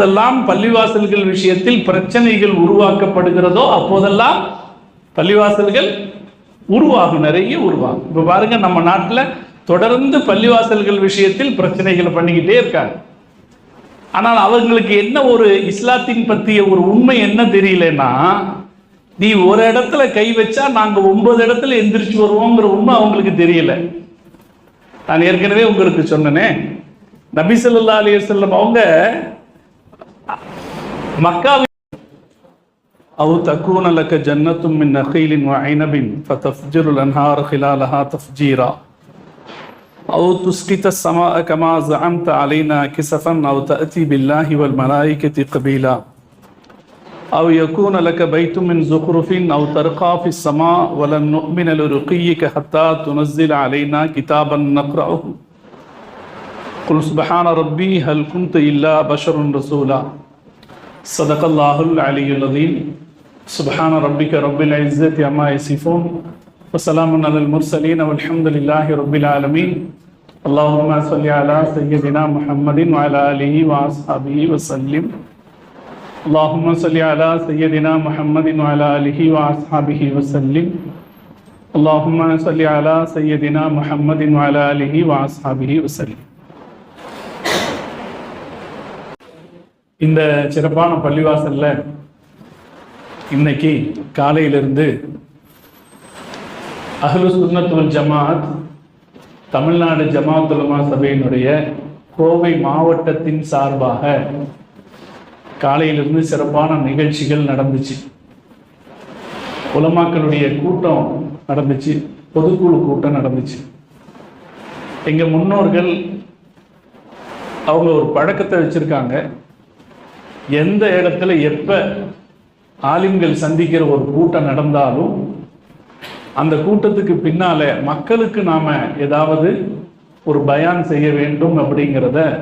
எப்போதெல்லாம் பள்ளிவாசல்கள் விஷயத்தில் பிரச்சனைகள் உருவாக்கப்படுகிறதோ அப்போதெல்லாம் பள்ளிவாசல்கள் உருவாகும் நிறைய உருவாகும். இப்போ பாருங்க நம்ம நாட்டில் தொடர்ந்து பள்ளிவாசல்கள் விஷயத்தில் பிரச்சனைகளை பண்ணிக்கிட்டே இருக்காங்க. ஆனால் அவங்களுக்கு என்ன ஒரு இஸ்லாத்தின் பற்றிய ஒரு உண்மை என்ன தெரியலன்னா நீ ஒரு இடத்துல கை வச்சா நாங்க ஒன்பது இடத்துல எந்திரிச்சு வருவோங்கிற உண்மை அவங்களுக்கு தெரியல. நான் ஏற்கனவே உங்களுக்கு சொன்னனே நபி ஸல்லல்லாஹு அலைஹி அவங்க மக்காவில் أو تكون لك جنة من نخيل وعنب فتفجر الأنهار خلالها تفجيرا أو تسقط السماء كما زعمت علينا كسفا أو تأتي بالله والملائكة قبيلا أو يكون لك بيت من زخرف أو ترقى في السماء ولن نؤمن لرقيك حتى تنزل علينا كتابا نقرأه قل سبحان ربي هل كنت إلا بشر رسولا صدق الله العلي العظيم. سبحان ربك رب العزة عما يصفون وسلام على المرسلين والحمد لله رب العالمين. اللهم صل على سيدنا محمد وعلى آله وأصحابه وسلم. اللهم صل على سيدنا محمد وعلى آله وأصحابه وسلم. اللهم صل على سيدنا محمد وعلى آله وأصحابه وسلم. இந்த சிறப்பான பள்ளிவாசல்ல இன்னைக்கு காலையிலிருந்து அகலு சுன்னத்துல் ஜமாத் தமிழ்நாடு ஜமாத் உலமா சபையினுடைய கோவை மாவட்டத்தின் சார்பாக காலையிலிருந்து சிறப்பான நிகழ்ச்சிகள் நடந்துச்சு. உலமாக்களுடைய கூட்டம் நடந்துச்சு பொதுக்குழு கூட்டம் நடந்துச்சு. எங்கள் முன்னோர்கள் அவங்க ஒரு பழக்கத்தை வச்சுருக்காங்க. எந்த இடத்துல எப்ப ஆலிம்கள் சந்திக்கிற ஒரு கூட்டம் நடந்தாலும் அந்த கூட்டத்துக்கு பின்னால மக்களுக்கு நாம ஏதாவது ஒரு பயான் செய்ய வேண்டும் அப்படிங்கிறத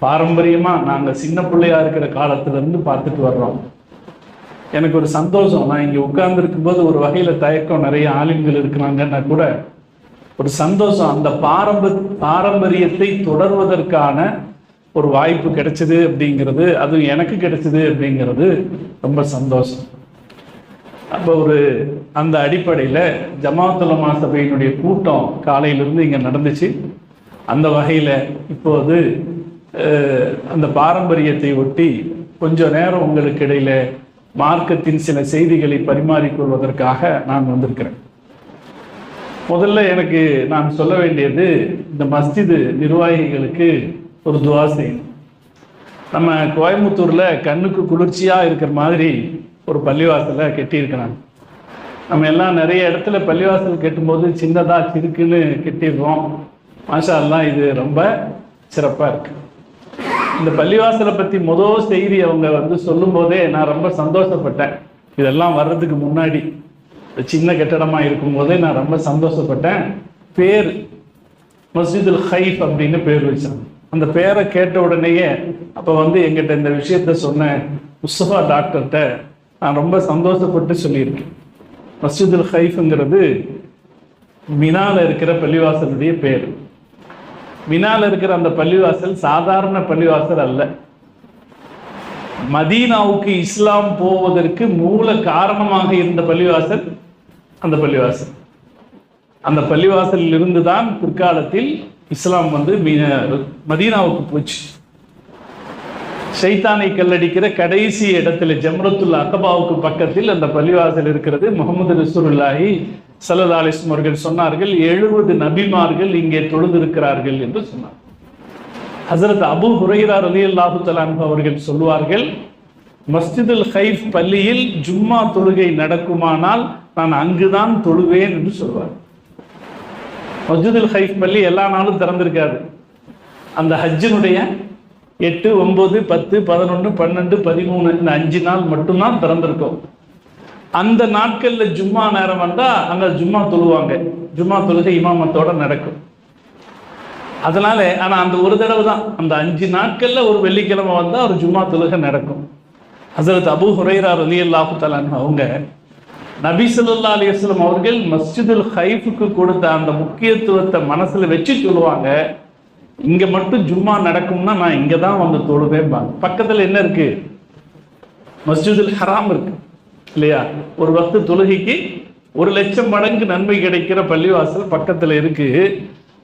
பாரம்பரியமா நாங்க சின்ன பிள்ளையா இருக்கிற காலத்துல இருந்து பார்த்துட்டு வர்றோம். எனக்கு ஒரு சந்தோஷம். நான் இங்க உட்கார்ந்துருக்கும் போது ஒரு வகையில தயக்கம் நிறைய ஆலிம்கள் இருக்கிறாங்கன்னா கூட ஒரு சந்தோஷம். அந்த பாரம்ப பாரம்பரியத்தை தொடர்வதற்கான ஒரு வாய்ப்பு கிடைச்சது அப்படிங்கிறது அதுவும் எனக்கு கிடைச்சது அப்படிங்கிறது ரொம்ப சந்தோஷம். அப்போ ஒரு அந்த அடிப்படையில் ஜமாத்துலமா சபையினுடைய கூட்டம் காலையிலிருந்து இங்கே நடந்துச்சு. அந்த வகையில் இப்போது அந்த பாரம்பரியத்தை ஒட்டி கொஞ்ச நேரம் உங்களுக்கு இடையில் மார்க்கத்தின் சில செய்திகளை பரிமாறிக்கொள்வதற்காக நான் வந்திருக்கிறேன். முதல்ல எனக்கு நான் சொல்ல வேண்டியது இந்த மஸ்ஜிது நிர்வாகிகளுக்கு ஒரு துவா செய்யணும். நம்ம கோயம்புத்தூரில் கண்ணுக்கு குளிர்ச்சியாக இருக்கிற மாதிரி ஒரு பள்ளிவாசலை கட்டியிருக்கிறாங்க. நம்ம எல்லாம் நிறைய இடத்துல பள்ளிவாசல் கட்டும்போது சின்னதாக சிறுக்குன்னு கட்டிடுறோம் மாஷா இது ரொம்ப சிறப்பாக இருக்கு. இந்த பள்ளிவாசலை பற்றி முதல் செய்தி அவங்க வந்து சொல்லும்போதே நான் ரொம்ப சந்தோஷப்பட்டேன். இதெல்லாம் வர்றதுக்கு முன்னாடி சின்ன கட்டடமாக இருக்கும்போதே நான் ரொம்ப சந்தோஷப்பட்டேன். பேர் மஸ்ஜிதுல் ஹைஃப் அப்படின்னு பேர் வச்சாங்க. அந்த பேரை கேட்ட உடனேயே அப்போ வந்து எங்கிட்ட இந்த விஷயத்த சொன்ன முஸ்தபா டாக்டர்கிட்ட நான் ரொம்ப சந்தோஷப்பட்டு சொல்லியிருக்கேன். மஸ்ஜிதுல் ஹைஃப்ங்கிறது மினால இருக்கிற பள்ளிவாசலுடைய பேர். மினால இருக்கிற அந்த பள்ளிவாசல் சாதாரண பள்ளிவாசல் அல்ல. மதீனாவுக்கு இஸ்லாம் போவதற்கு மூல காரணமாக இருந்த பள்ளிவாசல் அந்த பள்ளிவாசல். அந்த பள்ளிவாசலில் இருந்து தான் பிற்காலத்தில் இஸ்லாம் வந்து மதீனாவுக்கு போச்சு. சைத்தானை கல்லடிக்கிற கடைசி இடத்துல ஜம்ரத்துல் அகபாவுக்கு பக்கத்தில் அந்த பள்ளிவாசல் இருக்கிறது. முகமது ரசூருல்லாஹி சல்லா அலிஸ்லம் அவர்கள் சொன்னார்கள் எழுபது நபிமார்கள் இங்கே தொழுந்திருக்கிறார்கள் என்று சொன்னார். ஹசரத் அபு ஹுரைரா அலி அல்லாஹு அவர்கள் சொல்லுவார்கள் மஸ்ஜிதுல் ஹைஃப் பள்ளியில் ஜும்மா தொழுகை நடக்குமானால் நான் அங்குதான் தொழுவேன் என்று சொல்வார்கள். மஸ்ஜிதுல் ஹைஃப் பள்ளி எல்லா நாளும் திறந்திருக்காது. அந்த ஹஜ்ஜினுடைய எட்டு ஒன்பது பத்து பதினொன்று பன்னெண்டு பதிமூணு இந்த அஞ்சு நாள் மட்டும்தான் திறந்திருக்கும். அந்த நாட்களில் ஜும்மா நேரம் வந்தால் அங்கே ஜும்மா தொழுவாங்க. ஜும்மா தொழுகை இமாமத்தோட நடக்கும். அதனால ஆனால் அந்த ஒரு தடவை தான். அந்த அஞ்சு நாட்களில் ஒரு வெள்ளிக்கிழமை வந்தால் ஒரு ஜும்மா தொழுகை நடக்கும். ஹசரத் அபு ஹுரைரா ரலி அல்லாஹு அவங்க நபி ஸல்லல்லாஹு அவர்கள் மஸ்ஜிதுல் ஹைஃபுக்கு கொடுத்த அந்த முக்கியத்துவத்தை மனசுல வச்சு சொல்லுவாங்க இங்க மட்டும் ஜும்மா நடக்கும்னா நான் இங்க தான் வந்து தொழுவேன் பக்கத்துல என்ன இருக்கு? மஸ்ஜிதுல் ஹராம் இருக்கு இல்லையா? ஒரு பக்து தொழுகைக்கு ஒரு லட்சம் மடங்கு நன்மை கிடைக்கிற பள்ளிவாசல் பக்கத்துல இருக்கு.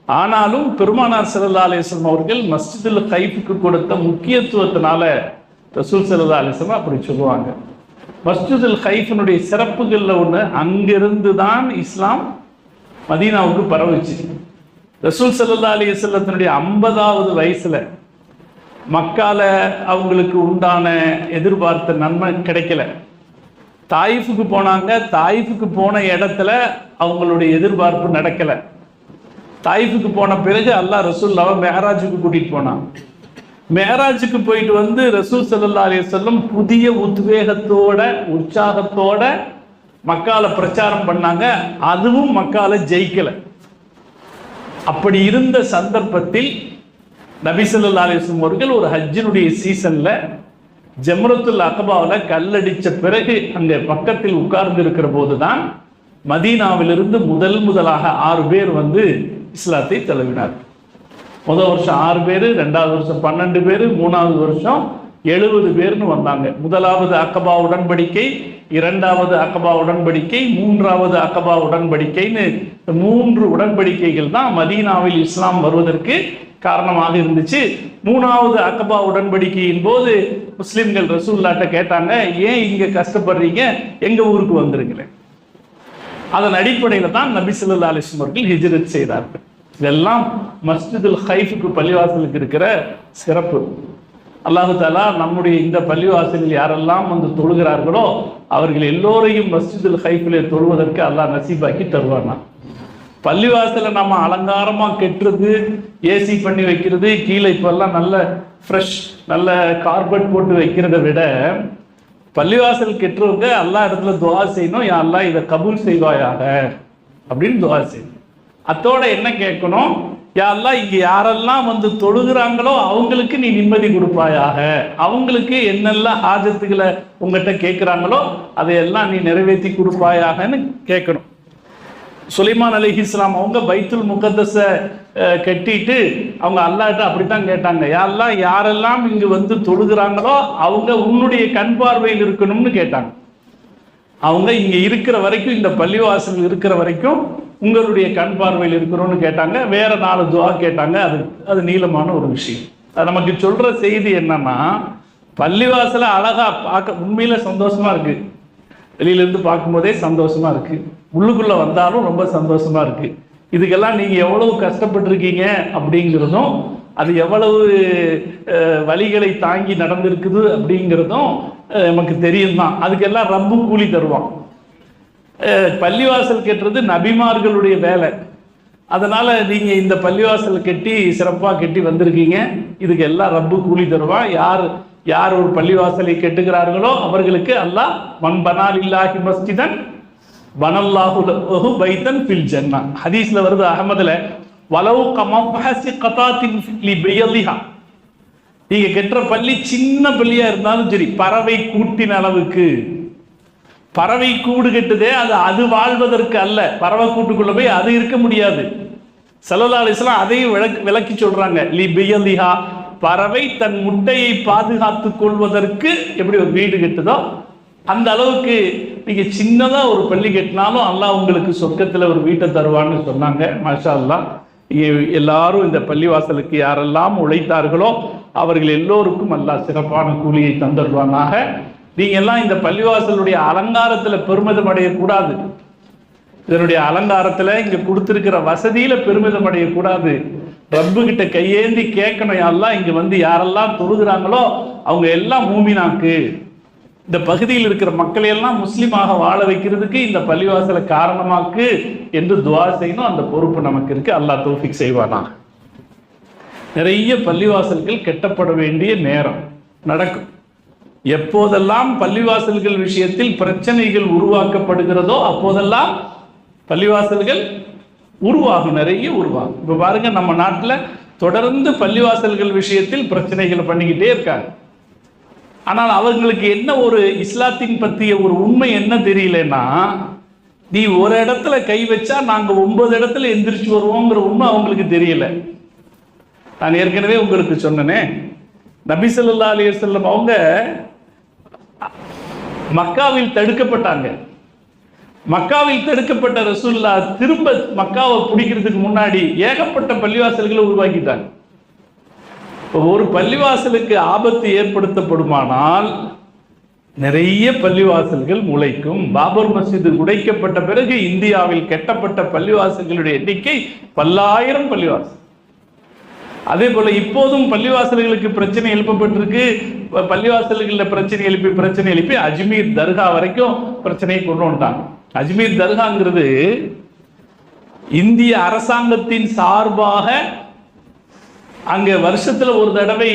ஆனாலும் பெருமானார் சல்லா அலிஸ்லாம் அவர்கள் மஸ்ஜிதுல் ஹைஃபுக்கு கொடுத்த முக்கியத்துவத்தினால ரசூல் சல்லா அலிஸ்லாம் அப்படி சொல்லுவாங்க. மஸ்ஜிதுல் ஹைஃபனுடைய சிறப்புகளில் ஒன்று அங்கிருந்து தான் இஸ்லாம் மதீனாவுக்கு பரவுச்சு. ரசூல் சல்லா அலிஸ்லத்தினுடைய ஐம்பதாவது வயசுல மக்கால அவங்களுக்கு உண்டான எதிர்பார்த்த நன்மை கிடைக்கல. தாயிஃபுக்கு போனாங்க தாயிஃபுக்கு போன இடத்துல அவங்களுடைய எதிர்பார்ப்பு நடக்கல. தாயிஃபுக்கு போன பிறகு அல்லாஹ் ரசூல்லாவை மெஹராஜுக்கு கூட்டிகிட்டு போனான். மேராஜுக்கு போயிட்டு வந்து ரசூல் சல்லா அலி செல்லம் புதிய உத்வேகத்தோட உற்சாகத்தோட மக்கால பிரச்சாரம் பண்ணாங்க. அதுவும் மக்கால ஜெயிக்கல. அப்படி இருந்த சந்தர்ப்பத்தில் நபிசல்லா அலிஸ்லம் அவர்கள் ஒரு ஹஜ்ஜினுடைய சீசன்ல ஜம்ரத்துல் அகபாவில் கல்லடிச்ச பிறகு அங்கே பக்கத்தில் உட்கார்ந்து இருக்கிற போதுதான் மதீனாவிலிருந்து முதல் முதலாக ஆறு பேர் வந்து இஸ்லாத்தை தழுவினார் முதல் வருஷம் ஆறு பேர் ரெண்டாவது வருஷம் பன்னெண்டு பேர் மூணாவது வருஷம் எழுபது பேர்னு வந்தாங்க. முதலாவது அக்கபா உடன்படிக்கை இரண்டாவது அக்கபா உடன்படிக்கை மூன்றாவது அக்கபா உடன்படிக்கைன்னு மூன்று உடன்படிக்கைகள் தான் மதீனாவில் இஸ்லாம் வருவதற்கு காரணமாக இருந்துச்சு. மூணாவது அக்கபா உடன்படிக்கையின் போது முஸ்லிம்கள் ரசூல்லாட்ட கேட்டாங்க ஏன் இங்க கஷ்டப்படுறீங்க? எங்க ஊருக்கு வந்துருங்களேன் அதன் அடிப்படையில் தான் நபிசுல்லா அலிஸ்மர்கள் ஹிஜ்ரத் செய்தார்கள். இதெல்லாம் மஸ்ஜிதுல் ஹைஃபுக்கு பள்ளிவாசலுக்கு இருக்கிற சிறப்பு. அல்லாஹு தாலா நம்முடைய இந்த பள்ளிவாசலில் யாரெல்லாம் வந்து தொழுகிறார்களோ அவர்கள் எல்லோரையும் மஸ்ஜிதுல் ஹைஃபிலே தொழுவதற்கு அல்லாஹ் நசீபாக்கி தருவானா. பள்ளிவாசலை நம்ம அலங்காரமாக கெட்டுறது ஏசி பண்ணி வைக்கிறது கீழே இப்போல்லாம் நல்ல ஃப்ரெஷ் நல்ல கார்பெட் போட்டு வைக்கிறத விட பள்ளிவாசல் கெட்டுறவங்க எல்லா இடத்துல துவா செய்யணும் யா அல்லா இதை கபூல் செய்வாயாக? அப்படின்னு துவா செய்யணும். அத்தோட என்ன கேட்கணும்? யாரெல்லாம் இங்கே இங்க யாரெல்லாம் வந்து தொழுகிறாங்களோ அவங்களுக்கு நீ நிம்மதி கொடுப்பாயாக. அவங்களுக்கு என்னெல்லாம் ஆஜத்துகளை உங்ககிட்ட கேட்குறாங்களோ அதையெல்லாம் நீ நிறைவேற்றி கொடுப்பாயாகன்னு கேட்கணும். சுலைமான் அலி இஸ்லாம் அவங்க பைத்துல் முகத்தஸ கட்டிட்டு அவங்க அல்லாட்ட அப்படித்தான் கேட்டாங்க. யாரெல்லாம் யாரெல்லாம் இங்கு வந்து தொழுகிறாங்களோ அவங்க உன்னுடைய கண் பார்வையில் இருக்கணும்னு கேட்டாங்க. அவங்க இங்க இருக்கிற வரைக்கும் இந்த பள்ளிவாசல் இருக்கிற வரைக்கும் உங்களுடைய கண் பார்வையில் இருக்கிறோன்னு கேட்டாங்க வேற நாலு துவா கேட்டாங்க. அது அது நீளமான ஒரு விஷயம். அது நமக்கு சொல்ற செய்தி என்னன்னா பள்ளிவாசல அழகா பார்க்க உண்மையில சந்தோஷமா இருக்கு. வெளியிலேருந்து பார்க்கும்போதே சந்தோஷமா இருக்கு. உள்ளுக்குள்ள வந்தாலும் ரொம்ப சந்தோஷமா இருக்கு. இதுக்கெல்லாம் நீங்க எவ்வளவு கஷ்டப்பட்டிருக்கீங்க அப்படிங்கிறதும் அது எவ்வளவு வழிகளை தாங்கி நடந்திருக்குது அப்படிங்கிறதும் நமக்கு தெரியும் தான் அதுக்கெல்லாம் ரப்பு கூலி தருவான். பள்ளிவாசல் கட்டுறது நபிமார்களுடைய வேலை. அதனால நீங்க இந்த பள்ளிவாசல் கட்டி சிறப்பாக கட்டி வந்திருக்கீங்க. இதுக்கு எல்லாம் ரப்பு கூலி தருவான் யார் யார் ஒரு பள்ளிவாசலை கெட்டுகிறார்களோ அவர்களுக்கு அல்லாஹ் மண் பனால் இல்லாஹி மஸ்ஜிதன் பனல்லாஹு பைத்தன் பில் ஜன்னா. ஹதீஸ்ல வருது அகமதுல வலவு கமஹசி கதாத்தின் நீங்க கெட்டுற பள்ளி சின்ன பள்ளியா இருந்தாலும் சரி பறவை கூட்டின் அளவுக்கு. பறவை கூடு கெட்டுதே அது அது வாழ்வதற்கு அல்ல. பறவை கூட்டுக்குள்ள போய் அது இருக்க முடியாது. சல்லா அலிஸ்லாம் அதையும் விளக்கு விளக்கி சொல்றாங்க. லி பியலிஹா பறவை தன் முட்டையை பாதுகாத்துக் கொள்வதற்கு எப்படி ஒரு வீடு கட்டுதோ அந்த அளவுக்கு நீங்க சின்னதா ஒரு பள்ளி கட்டினாலும் அல்லாஹ் உங்களுக்கு சொர்க்கத்துல ஒரு வீட்டை தருவான்னு சொன்னாங்க. மாஷா அல்லா எல்லாரும் இந்த பள்ளிவாசலுக்கு யாரெல்லாம் உழைத்தார்களோ அவர்கள் எல்லோருக்கும் அல்லாஹ் சிறப்பான கூலியை தந்துடுவானாக. நீங்க எல்லாம் இந்த பள்ளிவாசலுடைய அலங்காரத்துல பெருமிதம் அடையக்கூடாது இதனுடைய அலங்காரத்துல இங்க கொடுத்துருக்கிற வசதியில பெருமிதம் அடையக்கூடாது ரப்பு கிட்ட கையேந்தி கேட்கணும் எல்லாம் இங்க வந்து யாரெல்லாம் தொழுகிறாங்களோ அவங்க எல்லாம் மூமினாக்கு. இந்த பகுதியில் இருக்கிற மக்களை எல்லாம் முஸ்லீமாக வாழ வைக்கிறதுக்கு இந்த பள்ளிவாசலை காரணமாக்கு என்று துவா செய்யணும். அந்த பொறுப்பு நமக்கு இருக்கு. அல்லாஹ் தோஃபிக் செய்வானா? நிறைய பள்ளிவாசல்கள் கெட்டப்பட வேண்டிய நேரம் நடக்கும். எப்போதெல்லாம் பள்ளிவாசல்கள் விஷயத்தில் பிரச்சனைகள் உருவாக்கப்படுகிறதோ அப்போதெல்லாம் பள்ளிவாசல்கள் உருவாகும் நிறைய உருவாகும். இப்போ பாருங்க நம்ம நாட்டில் தொடர்ந்து பள்ளிவாசல்கள் விஷயத்தில் பிரச்சனைகள் பண்ணிக்கிட்டே இருக்காங்க. ஆனால் அவங்களுக்கு என்ன ஒரு இஸ்லாத்தின் பற்றிய ஒரு உண்மை என்ன தெரியலன்னா நீ ஒரு இடத்துல கை வச்சா நாங்கள் ஒன்பது இடத்துல எந்திரிச்சு வருவோங்கிற உண்மை அவங்களுக்கு தெரியல. நான் ஏற்கனவே உங்களுக்கு சொன்னனே நபிசல்லா அலி அவங்க மக்காவில் தடுக்கப்பட்டாங்க. மக்காவில் தடுக்கப்பட்ட ரசூல்லா திரும்ப மக்காவை பிடிக்கிறதுக்கு முன்னாடி ஏகப்பட்ட பள்ளிவாசல்களை உருவாக்கிட்டாங்க. ஒரு பள்ளிவாசலுக்கு ஆபத்து ஏற்படுத்தப்படுமானால் நிறைய பள்ளிவாசல்கள் முளைக்கும். பாபர் மஸ்ஜித் உடைக்கப்பட்ட பிறகு இந்தியாவில் கெட்டப்பட்ட பள்ளிவாசல்களுடைய எண்ணிக்கை பல்லாயிரம் பள்ளிவாசல். அதே போல இப்போதும் பள்ளிவாசல்களுக்கு பிரச்சனை எழுப்பப்பட்டிருக்கு. பள்ளிவாசல்களில் பிரச்சனை எழுப்பி பிரச்சனை எழுப்பி அஜ்மீர் தர்கா வரைக்கும் பிரச்சனையை கொண்டு வந்துட்டாங்க. அஜ்மீர் தர்காங்கிறது இந்திய அரசாங்கத்தின் சார்பாக அங்கே வருஷத்துல ஒரு தடவை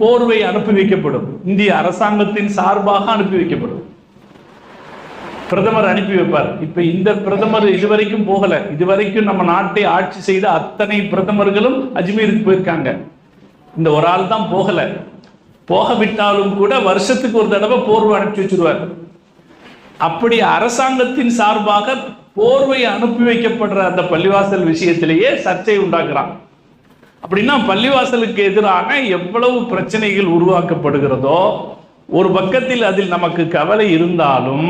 போர்வை அனுப்பி வைக்கப்படும். இந்திய அரசாங்கத்தின் சார்பாக அனுப்பி வைக்கப்படும். பிரதமர் அனுப்பி வைப்பார். இப்ப இந்த பிரதமர் இதுவரைக்கும் போகல. இதுவரைக்கும் நம்ம நாட்டை ஆட்சி செய்த அத்தனை பிரதமர்களும் அஜ்மீருக்கு போயிருக்காங்க. இந்த ஒரு ஆள் தான் போகல. போக விட்டாலும் கூட வருஷத்துக்கு ஒரு தடவை போர்வை அனுப்பி வச்சிருவார். அப்படி அரசாங்கத்தின் சார்பாக போர்வை அனுப்பி வைக்கப்படுற அந்த பள்ளிவாசல் விஷயத்திலேயே சர்ச்சை உண்டாக்குறான். அப்படின்னா பள்ளிவாசலுக்கு எதிராக எவ்வளவு பிரச்சனைகள் உருவாக்கப்படுகிறதோ ஒரு பக்கத்தில் அதில் நமக்கு கவலை இருந்தாலும்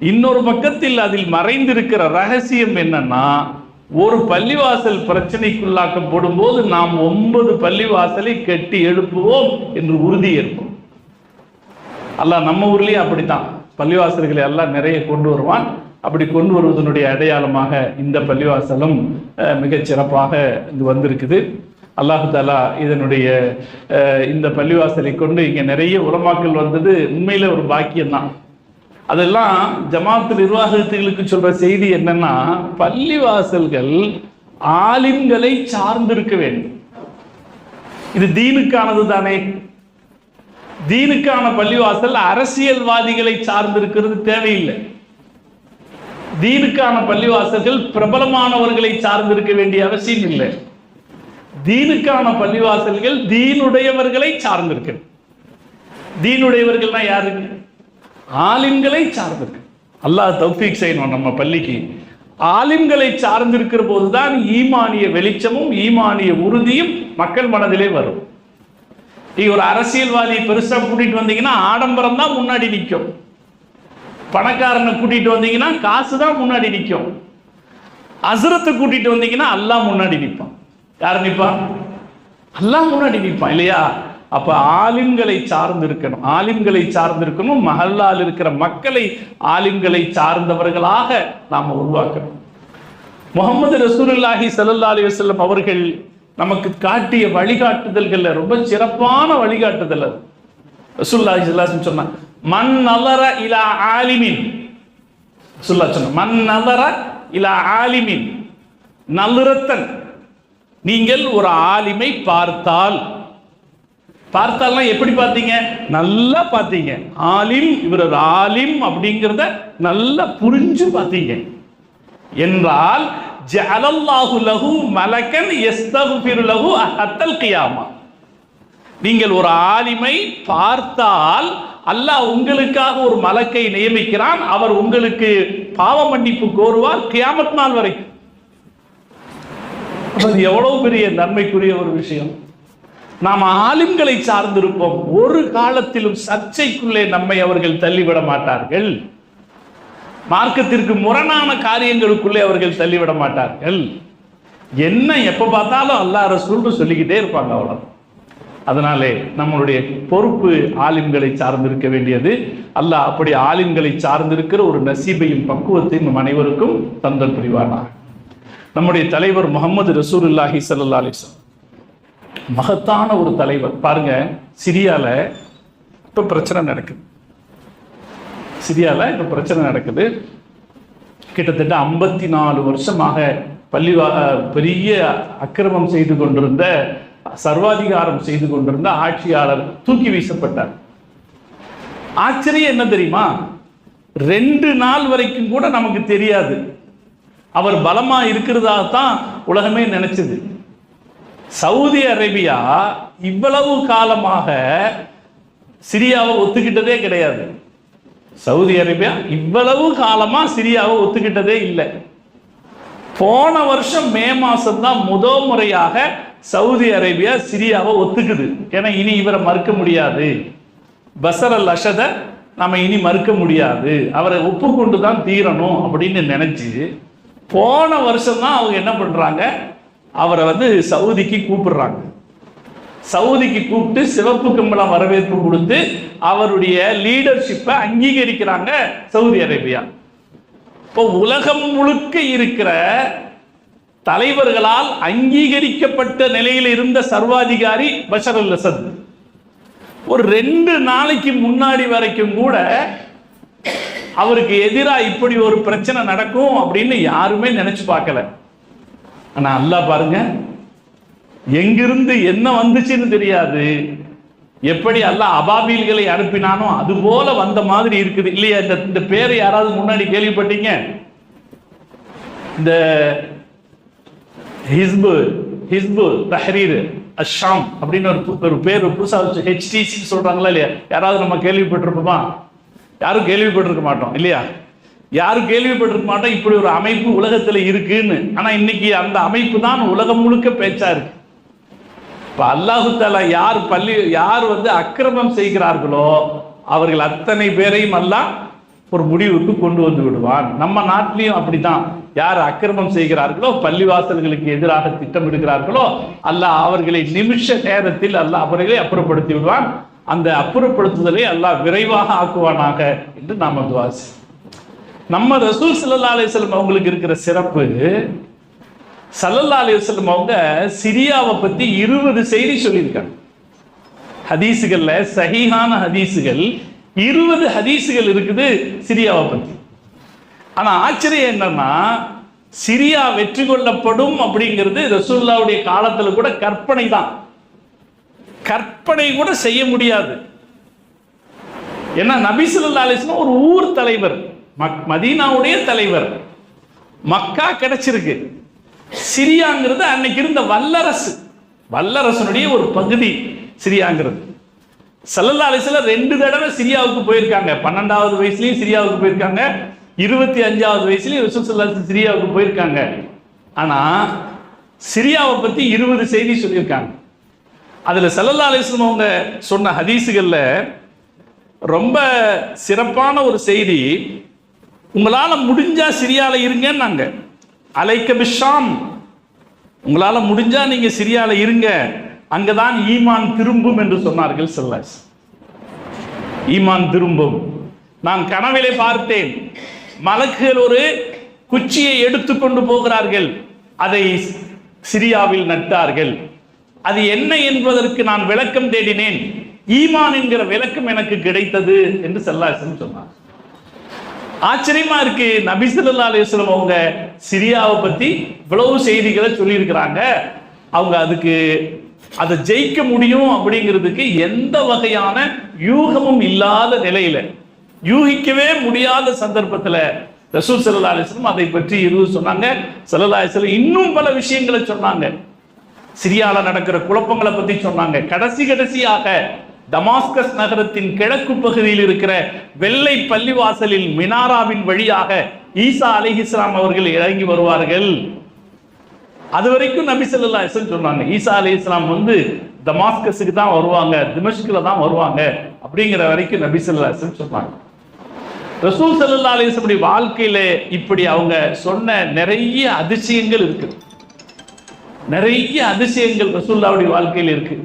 இன்னொரு பக்கத்தில் அதில் மறைந்திருக்கிற ரகசியம் என்னன்னா ஒரு பள்ளிவாசல் பிரச்சனைக்குள்ளாக்கப்படும் போது நாம் ஒன்பது பள்ளிவாசலை கட்டி எழுப்புவோம் என்று உறுதி ஏற்போம் அல்லாஹ் நம்ம ஊர்லயும் அப்படித்தான். பள்ளிவாசல்களை எல்லாம் நிறைய கொண்டு வருவான். அப்படி கொண்டு வருவதனுடைய அடையாளமாக இந்த பள்ளிவாசலும் மிகச் சிறப்பாக இது வந்திருக்குது. அல்லாஹு தாலா இதனுடைய இந்த பள்ளிவாசலை கொண்டு இங்கே நிறைய உரமாக்கல் வந்தது உண்மையில ஒரு பாக்கியம்தான். அதெல்லாம் ஜமாத்து நிர்வாகத்துகளுக்கு சொல்ற செய்தி என்னன்னா பள்ளிவாசல்கள் ஆலிம்களை சார்ந்திருக்க வேண்டும். இது தீனுக்கானது தானே? தீனுக்கான பள்ளிவாசல் அரசியல்வாதிகளை சார்ந்திருக்கிறது தேவையில்லை. தீனுக்கான பள்ளிவாசல்கள் பிரபலமானவர்களை சார்ந்திருக்க வேண்டிய அவசியம் இல்லை. தீனுக்கான பள்ளிவாசல்கள் தீனுடையவர்களை சார்ந்திருக்க தீனுடையவர்கள்னா யாருங்க ஆலிம்களை சார்ந்திருக்கு. அல்லாஹ் தௌஃபீக் செய்யணும் நம்ம பள்ளிக்கு. ஆலிம்களை சார்ந்திருக்கிற போதுதான் ஈமானிய வெளிச்சமும் ஈமானிய உறுதியும் மக்கள் மனதிலே வரும். நீ ஒரு அரசியல்வாதி பெருசா கூட்டிட்டு வந்தீங்கன்னா ஆடம்பரம் தான் முன்னாடி நிற்கும். பணக்காரனை கூட்டிட்டு வந்தீங்கன்னா காசு தான் முன்னாடி நிற்கும். அசுரத்தை கூட்டிட்டு வந்தீங்கன்னா அல்லாஹ் முன்னாடி நிற்பான். யார் நிற்பான்? அல்லாஹ் முன்னாடி நிற்பான் இல்லையா? அப்ப ஆலிம்களை சார்ந்து இருக்கணும் ஆலிம்களை சார்ந்து இருக்கணும் மஹல்லால் இருக்கிற மக்களை ஆலிம்களை சார்ந்தவர்களாக நாம் உருவாக்கணும். முகமது ரசூலுல்லாஹி சல்லா அலி வஸல்லம் அவர்கள் நமக்கு காட்டிய வழிகாட்டுதல்கள்ல ரொம்ப சிறப்பான வழிகாட்டுதல் அது. ரசூல்லாஹி ஸல்லல்லாஹு சொன்னாங்க மன் நலர இலா ஆலிமின். ரசூல்லா சொன்ன மண் நலர இலா ஆலிமின். நல்லுரத்தன் நீங்கள் ஒரு ஆலிமை பார்த்தால் பார்த்தாலாம் எப்படி பார்த்தீங்க? நல்லா பார்த்தீங்க. ஆலிம் இவர் ஒரு ஆலிம் அப்படிங்கிறத நல்லா புரிஞ்சு பார்த்தீங்க. என்றால் ஜலல்லாஹு லஹு மலக்கன் யஸ்தக்ஃபிரு லஹு அத்தல் கியாமா. நீங்கள் ஒரு ஆலிமை பார்த்தால் அல்லாஹ் உங்களுக்காக ஒரு மலக்கை நியமிக்கிறான். அவர் உங்களுக்கு பாவ மன்னிப்பு கோருவார் கியாமத் நாள் வரைக்கும் அது எவ்வளவு பெரிய நன்மைக்குரிய ஒரு விஷயம். நாம் ஆலிம்களை சார்ந்திருப்போம். ஒரு காலத்திலும் சர்ச்சைக்குள்ளே நம்மை அவர்கள் தள்ளிவிட மாட்டார்கள். மார்க்கத்திற்கு முரணான காரியங்களுக்குள்ளே அவர்கள் தள்ளிவிட மாட்டார்கள். என்ன எப்ப பார்த்தாலும் அல்லாஹ் ரசூல்னு சொல்லிக்கிட்டே இருப்பாங்க அவ்வளோ அதனாலே நம்மளுடைய பொறுப்பு ஆலிம்களை சார்ந்திருக்க வேண்டியது. அல்லாஹ் அப்படி ஆலிம்களை சார்ந்திருக்கிற ஒரு நசீபையும் பக்குவத்தையும் நம் அனைவருக்கும் தந்தல் புரிவானா நம்முடைய தலைவர் முகமது ரசூலுல்லாஹி ஸல்லல்லாஹு சல்லா அலிஸ்லாம் மகத்தான ஒரு தலைவர். பாருங்க சிரியால இப்ப பிரச்சனை நடக்குது. சிரியால இப்ப பிரச்சனை நடக்குது. கிட்டத்தட்ட ஐம்பத்தி நாலு வருஷமாக பள்ளி பெரிய அக்கிரமம் செய்து கொண்டிருந்த சர்வாதிகாரம் செய்து கொண்டிருந்த ஆட்சியாளர் தூக்கி வீசப்பட்டார். ஆச்சரியம் என்ன தெரியுமா? ரெண்டு நாள் வரைக்கும் கூட நமக்கு தெரியாது. அவர் பலமா இருக்கிறதா தான் உலகமே நினைச்சது. சவுதி அரேபியா இவ்வளவு காலமாக சிரியாவை ஒத்துக்கிட்டதே கிடையாது. சவுதி அரேபியா இவ்வளவு காலமா சிரியாவை ஒத்துக்கிட்டதே இல்லை. போன வருஷம் மே மாசம் தான் முதல் முறையாக சவுதி அரேபியா சிரியாவை ஒத்துக்குது. ஏன்னா இனி இவரை மறுக்க முடியாது. பசர அல் நம்ம இனி மறுக்க முடியாது. அவரை ஒப்புக்கொண்டு தான் தீரணும் அப்படின்னு நினைச்சு போன வருஷம் தான் அவங்க என்ன பண்றாங்க? அவரை வந்து சவுதிக்கு கூப்பிடுறாங்க. சவுதிக்கு கூப்பிட்டு சிவப்பு கம்பளம் வரவேற்பு கொடுத்து அவருடைய லீடர்ஷிப்பை அங்கீகரிக்கிறாங்க சவுதி அரேபியா. இப்போ உலகம் முழுக்க இருக்கிற தலைவர்களால் அங்கீகரிக்கப்பட்ட நிலையில் இருந்த சர்வாதிகாரி பஷர் அல் அசத். ஒரு ரெண்டு நாளைக்கு முன்னாடி வரைக்கும் கூட அவருக்கு எதிராக இப்படி ஒரு பிரச்சனை நடக்கும் அப்படின்னு யாருமே நினைச்சு பார்க்கல. ஆனா அல்லாஹ் பாருங்க. எங்கிருந்து என்ன வந்துச்சுன்னு தெரியாது. எப்படி எல்லாம் அபாபீல்களை அனுப்பினானோ அது போல வந்த மாதிரி இருக்குது. இல்லையா இந்த இந்த பேரை யாராவது முன்னாடி கேள்விப்பட்டீங்க? இந்த ஹிஸ்பு ஹிஸ்பு தஹரீர் அஷாம் அப்படின்னு ஒரு பு- ஒரு பேர் புதுசாக வச்சு ஹெச்டிசின்னு சொல்கிறாங்களா இல்லையா? யாராவது நம்ம கேள்விப்பட்டிருப்போமா? யாரும் கேள்விப்பட்டிருக்க மாட்டோம் இல்லையா? யாரும் கேள்விப்பட்டிருக்க மாட்டோம் இப்படி ஒரு அமைப்பு உலகத்துல இருக்குன்னு. ஆனா இன்னைக்கு அந்த அமைப்பு தான் உலகம் முழுக்க பேச்சா இருக்கு. இப்ப அல்லாஹு தாலா யார் பள்ளி யார் வந்து அக்கிரமம் செய்கிறார்களோ அவர்கள் அத்தனை பேரையும் எல்லாம் ஒரு முடிவுக்கு கொண்டு வந்து விடுவான். நம்ம நாட்டிலையும் அப்படிதான் யார் அக்கிரமம் செய்கிறார்களோ பள்ளிவாசல்களுக்கு எதிராக திட்டமிடுகிறார்களோ அல்லாஹ் அவர்களை நிமிஷ நேரத்தில் அல்லாஹ் அவர்களை அப்புறப்படுத்தி விடுவான். அந்த அப்புறப்படுத்துதலை அல்லாஹ் விரைவாக ஆக்குவானாக என்று நாம் துவா நம்ம ரசூல் ஸல்லல்லாஹு அலிஸ்லம் அவங்களுக்கு இருக்கிற சிறப்பு சல்லல்லா அலிஸ்லம் அவங்க சிரியாவை பத்தி இருபது செய்தி சொல்லியிருக்காங்க. ஹதீஸுகளில் சஹீஹான ஹதீஸுகள் இருபது ஹதீஸுகள் இருக்குது சிரியாவை பத்தி. ஆனா ஆச்சரியம் என்னன்னா சிரியா வெற்றி கொள்ளப்படும் அப்படிங்கிறது ரசூல்லாவுடைய காலத்துல கூட கற்பனை தான். கற்பனை கூட செய்ய முடியாது. ஏன்னா நபிசுல்லா ஸல்லல்லாஹு ஒரு ஊர் தலைவர். மக் மதீனாவுடைய தலைவர். மக்கா கிடைச்சிருக்கு. சிரியாங்கிறது அன்னைக்கு இருந்த வல்லரசு. வல்லரசனுடைய ஒரு பகுதி சிரியாங்கிறது. சல்லல்லா அலிஸ்லாம் ரெண்டு தடவை சிரியாவுக்கு போயிருக்காங்க. பன்னெண்டாவது வயசுலயும் சிரியாவுக்கு போயிருக்காங்க. இருபத்தி அஞ்சாவது வயசுலயும் ரசூல் சிரியாவுக்கு போயிருக்காங்க. ஆனா சிரியாவை பத்தி இருபது செய்தி சொல்லியிருக்காங்க. அதுல சல்லல்லா அவங்க சொன்ன ஹதீஸுகள்ல ரொம்ப சிறப்பான ஒரு செய்தி உங்களால முடிஞ்சா சிரியால இருங்கன்னாங்க அலைக்க பிஷாம். உங்களால முடிஞ்சா நீங்க சிரியால இருங்க. அங்கதான் ஈமான் திரும்பும் என்று சொன்னார்கள் செல்லாஸ். ஈமான் திரும்பும். நான் கனவிலே பார்த்தேன். மலக்குகள் ஒரு குச்சியை எடுத்துக்கொண்டு போகிறார்கள். அதை சிரியாவில் நட்டார்கள். அது என்ன என்பதற்கு நான் விளக்கம் தேடினேன். ஈமான் என்கிற விளக்கம் எனக்கு கிடைத்தது என்று செல்லாசன் சொன்னார். ஆச்சரியமா இருக்கு. நபி அலிஸ்லம் அவங்க சிரியாவை பத்தி இவ்வளவு செய்திகளை சொல்லியிருக்கிறாங்க. அவங்க அதுக்கு அதை ஜெயிக்க முடியும் அப்படிங்கிறதுக்கு எந்த வகையான யூகமும் இல்லாத நிலையில யூகிக்கவே முடியாத சந்தர்ப்பத்துல ரசூல் சல்லா அலிஸ்லம் அதை பற்றி இருவு சொன்னாங்க. சல்லா அலிஸ்லம் இன்னும் பல விஷயங்களை சொன்னாங்க. சிரியால நடக்கிற குழப்பங்களை பத்தி சொன்னாங்க. கடைசி கடைசியாக டமாஸ்கஸ் நகரத்தின் கிழக்கு பகுதியில் இருக்கிற வெள்ளை பள்ளிவாசலில் மினாராவின் வழியாக ஈசா அலைஹிஸ்லாம் அவர்கள் இறங்கி வருவார்கள். அது வரைக்கும் நபி ஸல்லல்லாஹு சொன்னாங்க ஈசா அலைஹிஸ்லாம் வந்து டமாஸ்கஸுக்கு தான் வருவாங்க திமஷ்கில தான் வருவாங்க அப்படிங்கிற வரைக்கும் நபி சொன்னாங்க. ரசூல் சல்லா அலிஸ்லமுடைய வாழ்க்கையில இப்படி அவங்க சொன்ன நிறைய அதிசயங்கள் இருக்கு நிறைய அதிசயங்கள் ரசூல்லாவுடைய வாழ்க்கையில் இருக்குது.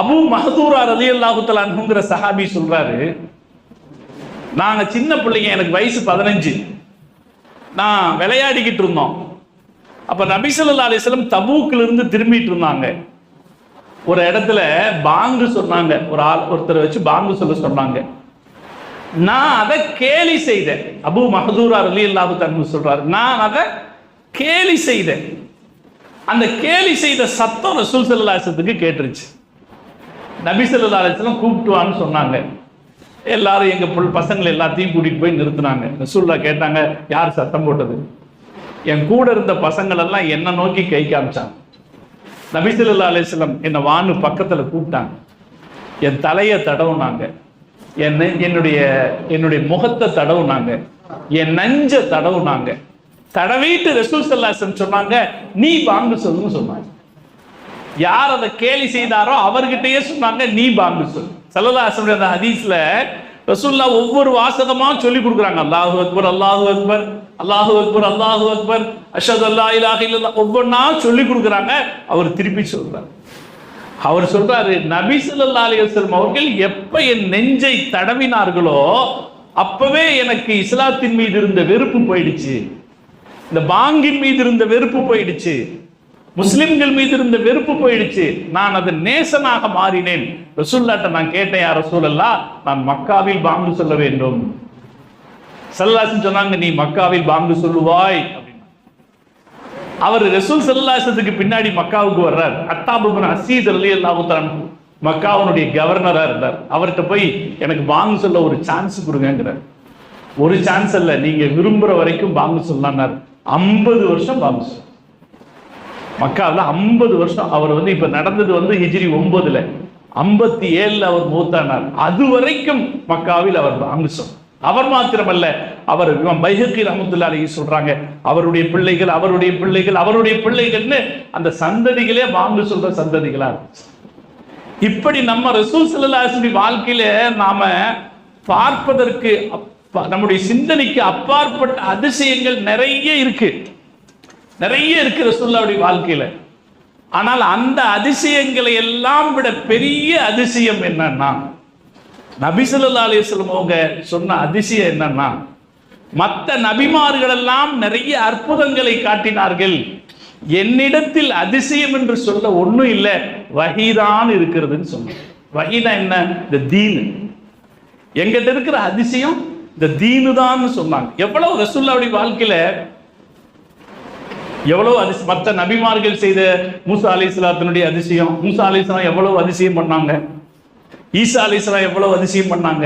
அபு மஹதூரா ரலியல்லாஹு தஆலா அன்ஹுங்கிற சஹாபி சொல்றாரு நாங்க சின்ன பிள்ளைங்க எனக்கு வயசு பதினஞ்சு. நான் விளையாடிக்கிட்டு இருந்தோம். அப்ப நபிசல்லா அலிஸ்லம் தபூக்கில் இருந்து திரும்பிட்டு இருந்தாங்க. ஒரு இடத்துல பாங்கு சொன்னாங்க. ஒரு ஆள் ஒருத்தரை வச்சு பாங்கு சொல்ல சொன்னாங்க. நான் அதை கேலி செய்தேன். அபு மஹதூரா ரலியல்லாஹு தன்மை சொல்றாரு நான் அதை கேலி செய்தேன். அந்த கேலி செய்த சத்தம் ரசூல் செல்லாசத்துக்கு கேட்டுருச்சு. நபிசல்லா அலிஸ்லாம் கூப்பிட்டுவான்னு கூப்பிட்டு வான்னு சொன்னாங்க. எல்லாரும் எங்க புல் பசங்களை எல்லாத்தையும் கூட்டிட்டு போய் நிறுத்தினாங்க. ரசூல்லா கேட்டாங்க யார் சத்தம் போட்டது? என் கூட இருந்த பசங்கள் எல்லாம் நோக்கி கை காமிச்சாங்க. நபிசல்லா ஸல்லல்லாஹு என்னை வான்னு பக்கத்துல கூப்பிட்டாங்க. என் தலையை தடவுனாங்க. என் என்னுடைய என்னுடைய முகத்தை தடவுனாங்க. என் நஞ்ச தடவுனாங்க. தடவிட்டு ரசூல் சல்லாசன் சொன்னாங்க நீ வாங்க சொல்லுன்னு சொன்னாங்க. யார் அதை கேலி செய்தாரோ அவர்கிட்டயே சொன்னாங்க நீ பாம்பு சொல். சல்லல்லாஹு அந்த ஹதீஸ்ல ரசூல்லா ஒவ்வொரு வாசகமா சொல்லி கொடுக்குறாங்க. அல்லாஹு அக்பர் அல்லாஹு அக்பர் அல்லாஹு அக்பர் அல்லாஹு அக்பர் அஷத் அல்லா இலாஹ இல்லா ஒவ்வொன்றா சொல்லி கொடுக்குறாங்க. அவர் திருப்பி சொல்றாரு. அவர் சொல்றாரு நபி ஸல்லல்லாஹு அலைஹி அவர்கள் எப்ப என் நெஞ்சை தடவினார்களோ அப்பவே எனக்கு இஸ்லாத்தின் மீது இருந்த வெறுப்பு போயிடுச்சு. இந்த பாங்கின் மீது இருந்த வெறுப்பு போயிடுச்சு. முஸ்லிம்கள் மீது இருந்த வெறுப்பு போயிடுச்சு. நான் அது நேசனாக மாறினேன். ரசூல்லாட்ட நான் கேட்டேன் யார் ரசூலல்லா நான் மக்காவில் பாங்கு சொல்ல வேண்டும். சல்லாசன் சொன்னாங்க நீ மக்காவில் பாங்கு சொல்லுவாய். அவர் ரசூல் சல்லாசத்துக்கு பின்னாடி மக்காவுக்கு வர்றார். அத்தாபுபன் அசீத் அலி அல்லாஹுத்தான் மக்காவனுடைய கவர்னரா இருந்தார். அவர்கிட்ட போய் எனக்கு பாங்கு சொல்ல ஒரு சான்ஸ் கொடுங்கிறார் ஒரு சான்ஸ் அல்ல நீங்க விரும்புற வரைக்கும் பாங்கு சொல்லலாம்னார். ஐம்பது வருஷம் பாங்கு சொல்ல மக்காவில் ஐம்பது வருஷம் அவர் வந்து இப்போ நடந்தது வந்து ஹிஜ்ரி ஒன்பதுல. ஐம்பத்தி ஏழில் அவர் மூத்தானார். அது வரைக்கும் மக்காவில் அவர் அம்சம். அவர் மாத்திரமல்ல அவர் பைஹக்கி ரஹமத்துல்லா அலி சொல்றாங்க அவருடைய பிள்ளைகள் அவருடைய பிள்ளைகள் அவருடைய பிள்ளைகள்னு அந்த சந்ததிகளே வாங்கு சொல்ற சந்ததிகளா இப்படி நம்ம ரசூல் சல்லாஹி வாழ்க்கையில நாம பார்ப்பதற்கு அப்பா- நம்முடைய சிந்தனைக்கு அப்பாற்பட்ட அதிசயங்கள் நிறைய இருக்கு. நிறைய இருக்கு ரசூல்லாவுடைய வாழ்க்கையில. ஆனால் அந்த அதிசயங்களை எல்லாம் விட பெரிய அதிசயம் என்னன்னா நபி அலிஸ்லம் அவங்க சொன்ன அதிசயம் என்னன்னா மற்ற நபிமார்கள் எல்லாம் நிறைய அற்புதங்களை காட்டினார்கள். என்னிடத்தில் அதிசயம் என்று சொல்ல ஒன்றும் இல்லை வகிதான் இருக்கிறதுன்னு சொன்னாங்க. வகிதா என்ன? இந்த தீன். எங்கிட்ட இருக்கிற அதிசயம் இந்த தீனு தான் சொன்னாங்க. எவ்வளவு ரசூல்லாவுடைய வாழ்க்கையில எவ்வளவு அதிச மற்ற நபிமார்கள் செய்த மூசா அலி இஸ்லாத்தினுடைய அதிசயம் மூசா அலி இஸ்லாம் எவ்வளவு அதிசயம் பண்ணாங்க? ஈசா அலி இஸ்லாம் எவ்வளவு அதிசயம் பண்ணாங்க?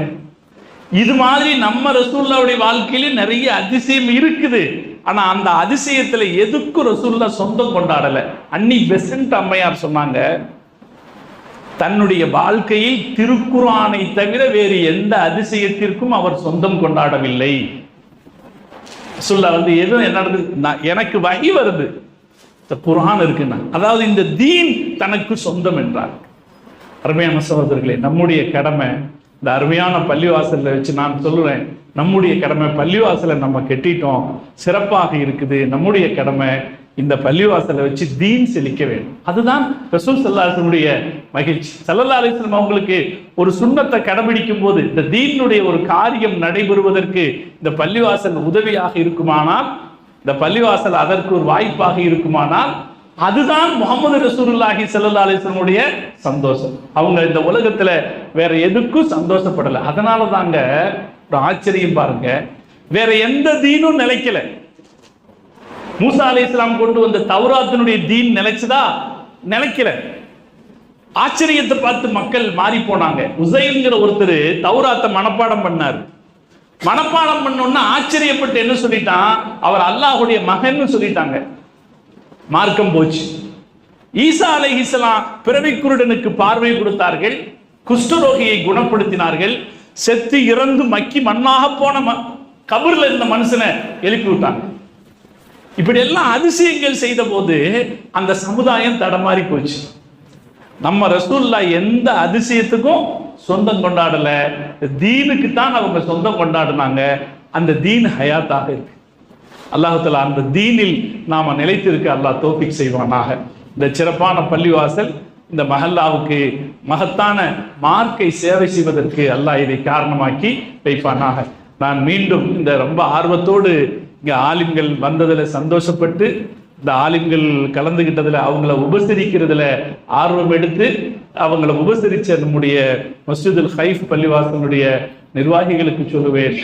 இது மாதிரி நம்ம ரசூல்லாவுடைய வாழ்க்கையில நிறைய அதிசயம் இருக்குது. ஆனா அந்த அதிசயத்துல எதுக்கும் ரசூல்லா சொந்தம் கொண்டாடல. அன்னி பெசன்ட் அம்மையார் சொன்னாங்க தன்னுடைய வாழ்க்கையில் திருக்குறானை தவிர வேறு எந்த அதிசயத்திற்கும் அவர் சொந்தம் கொண்டாடவில்லை. சொல்ல வந்து எதுவும் என்ன நடந்தது நான் எனக்கு வகி வருது. இந்த குரான் இருக்குன்னா அதாவது இந்த தீன் தனக்கு சொந்தம் என்றார். அருமையான சகோதரர்களே நம்முடைய கடமை இந்த அருமையான பள்ளிவாசலில் வச்சு நான் சொல்லுறேன் நம்முடைய கடமை பள்ளிவாசலை நம்ம கெட்டிட்டோம் சிறப்பாக இருக்குது நம்முடைய கடமை இந்த பள்ளிவாசலை வச்சு தீன் செழிக்க வேண்டும். அதுதான் ரசூல் சல்லாஹனுடைய மகிழ்ச்சி. சல்லல்லா அலிஸ்லம் அவங்களுக்கு ஒரு சுண்ணத்தை கடைபிடிக்கும் போது இந்த தீனுடைய ஒரு காரியம் நடைபெறுவதற்கு இந்த பள்ளிவாசல் உதவியாக இருக்குமானால் இந்த பள்ளிவாசல் அதற்கு ஒரு வாய்ப்பாக இருக்குமானால் அதுதான் முகமது ரசூலுல்லாஹி சல்லா அலிஸ்லமுடைய சந்தோஷம். அவங்க இந்த உலகத்துல வேற எதுக்கும் சந்தோஷப்படல. அதனால தாங்க ஒரு ஆச்சரியம் பாருங்க. வேற எந்த தீனும் நிலைக்கல. மூசா அலி இஸ்லாம் கொண்டு வந்த தௌராத்தினுடைய தீன் நிலைச்சுதா நிலைக்கல ஆச்சரியத்தை பார்த்து மக்கள் மாறி போனாங்க. உசைங்கிற ஒருத்தர் தௌராத்தை மனப்பாடம் பண்ணார். மனப்பாடம் பண்ணோன்னா ஆச்சரியப்பட்டு என்ன சொல்லிட்டான்? அவர் அல்லாஹ்வுடைய மகன்னு சொல்லிட்டாங்க. மார்க்கம் போச்சு. ஈசா அலைஹிஸ்ஸலாம் பிறவி குருடனுக்கு பார்வை கொடுத்தார்கள். குஷ்டரோகியை குணப்படுத்தினார்கள். செத்து இறந்து மக்கி மண்ணாக போன ம- இருந்த மனுஷனை எழுப்பி விட்டாங்க. இப்படி எல்லாம் அதிசயங்கள் செய்த போது அந்த சமுதாயம் தடமாறி போச்சு. நம்ம ரசூல்லா எந்த அதிசயத்துக்கும் சொந்தம் கொண்டாடல. தீனுக்கு தான் அவங்க சொந்தம் கொண்டாடினாங்க. அந்த தீன் ஹயாத்தாக இருக்கு. அல்லாஹுத்தலா அந்த தீனில் நாம நிலைத்திருக்க அல்லாஹ் தோப்பிக் செய்வானாக. இந்த சிறப்பான பள்ளிவாசல் இந்த மஹல்லாவுக்கு மகத்தான மார்க்கை சேவை செய்வதற்கு அல்லாஹ் இதை காரணமாக்கி வைப்பானாக. நான் மீண்டும் இந்த ரொம்ப ஆர்வத்தோடு இங்கே ஆலிம்கள் வந்ததுல சந்தோஷப்பட்டு இந்த ஆலிம்கள் கலந்துகிட்டதில் அவங்கள உபசரிக்கிறதுல ஆர்வம் எடுத்து அவங்கள உபசரிச்ச நம்முடைய மஸ்ஜிதுல் ஹைஃப் பள்ளிவாசனுடைய நிர்வாகிகளுக்கு சொல்லுவேன்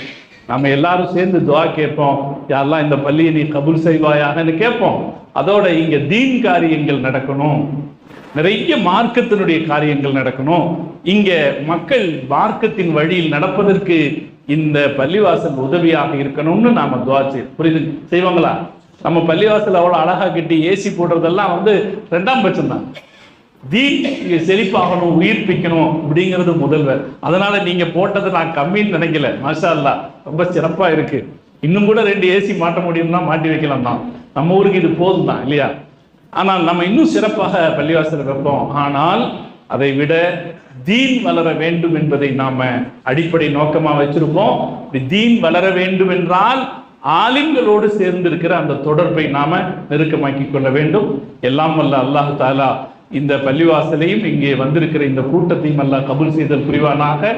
நம்ம எல்லாரும் சேர்ந்து துவா கேட்போம். யாரெல்லாம் இந்த பள்ளியை நீ கபுல் செய்வாயாகன்னு கேட்போம். அதோட இங்கே தீன் காரியங்கள் நடக்கணும். நிறைய மார்க்கத்தினுடைய காரியங்கள் நடக்கணும். இங்க மக்கள் மார்க்கத்தின் வழியில் நடப்பதற்கு இந்த பள்ளிவாசல் உதவியாக இருக்கணும்னு நாம துவா புரியுது? செய்வாங்களா? நம்ம பள்ளிவாசல் அவ்வளவு அழகா கட்டி ஏசி போடுறதெல்லாம் வந்து ரெண்டாம் பட்சம் தான். தீ இங்க செழிப்பாகணும் உயிர்ப்பிக்கணும் அப்படிங்கிறது முதல்வர். அதனால நீங்க போட்டதை நான் கம்மின்னு நினைக்கல. மாஷா அல்லாஹ் ரொம்ப சிறப்பா இருக்கு. இன்னும் கூட ரெண்டு ஏசி மாட்ட முடியும்னா மாட்டி வைக்கலாம் தான். நம்ம ஊருக்கு இது போதும் தான் இல்லையா? ஆனால் நம்ம இன்னும் சிறப்பாக பள்ளிவாசல் வைப்போம். ஆனால் அதை விட தீன் வளர வேண்டும் என்பதை நாம அடிப்படை நோக்கமா வச்சிருப்போம். தீன் வளர வேண்டும் என்றால் ஆலிம்களோடு சேர்ந்து இருக்கிற அந்த தொடர்பை நாம நெருக்கமாக்கிக் கொள்ள வேண்டும். எல்லாம் வல்ல அல்லாஹ் தாலா இந்த பள்ளிவாசலையும் இங்கே வந்திருக்கிற இந்த கூட்டத்தையும் அல்லாஹ் கபுல் செய்தல் புரிவானாக.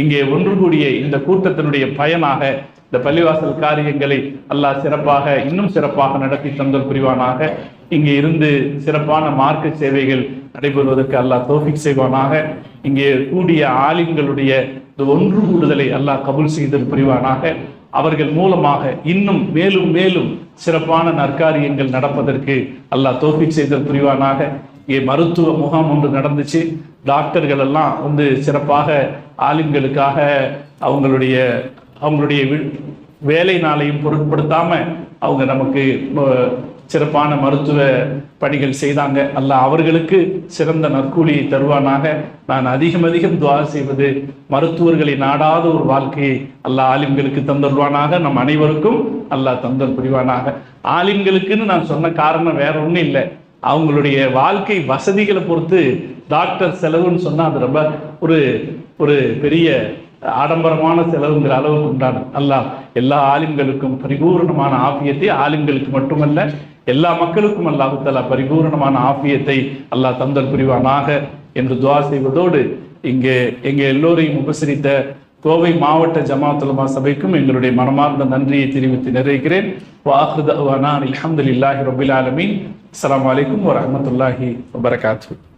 இங்கே ஒன்று கூடிய இந்த கூட்டத்தினுடைய பயனாக இந்த பள்ளிவாசல் காரியங்களை அல்லாஹ் சிறப்பாக இன்னும் சிறப்பாக நடத்தி தந்தல் புரிவானாக. இங்கே இருந்து சிறப்பான மார்க்க சேவைகள் நடைபெறுவதற்கு அல்லாஹ் தோஃபிக் செய்வானாக. இங்கே கூடிய ஆலிம்களுடைய ஒன்று கூடுதலை அல்லாஹ் கபுல் செய்தல் புரிவானாக. அவர்கள் மூலமாக இன்னும் மேலும் மேலும் சிறப்பான நற்காரியங்கள் நடப்பதற்கு அல்லாஹ் தோஃபிக் செய்தல் புரிவானாக. இங்கே மருத்துவ முகாம் ஒன்று நடந்துச்சு. டாக்டர்கள் எல்லாம் வந்து சிறப்பாக ஆலிம்களுக்காக அவங்களுடைய அவங்களுடைய வி- வேலை நாளையும் பொருட்படுத்தாமல் அவங்க நமக்கு சிறப்பான மருத்துவ பணிகள் செய்தாங்க. அல்ல அவர்களுக்கு சிறந்த நற்கூலியை தருவானாக. நான் அதிகம் அதிகம் துவா செய்வது மருத்துவர்களை நாடாத ஒரு வாழ்க்கையை அல்லாஹ் ஆலிம்களுக்கு தந்தருவானாக நம் அனைவருக்கும் அல்லாஹ் தந்தல் புரிவானாக. ஆலிம்களுக்குன்னு நான் சொன்ன காரணம் வேற ஒன்றும் இல்லை. அவங்களுடைய வாழ்க்கை வசதிகளை பொறுத்து டாக்டர் செலவுன்னு சொன்னால் அது ரொம்ப ஒரு ஒரு பெரிய ஆடம்பரமான செலவுங்கிற அளவுக்கு உண்டான அல்லாஹ் எல்லா ஆலிம்களுக்கும் பரிபூரணமான ஆபியத்தை ஆலிம்களுக்கு மட்டுமல்ல எல்லா மக்களுக்கும் அல்லாஹு பரிபூர்ணமான பரிபூரணமான ஆபியத்தை அல்லாஹ் தந்தல் புரிவானாக என்று துவா செய்வதோடு இங்கே எங்கள் எல்லோரையும் உபசரித்த கோவை மாவட்ட ஜமாத்துலமா சபைக்கும் எங்களுடைய மனமார்ந்த நன்றியை தெரிவித்து நிறைவேகிறேன் வாஹுதவானா அல்ஹம்துலில்லாஹி ரபில் ஆலமீன். அஸ்ஸலாமு அலைக்கும் வரஹ்மத்துல்லாஹி வபரகாத்துஹு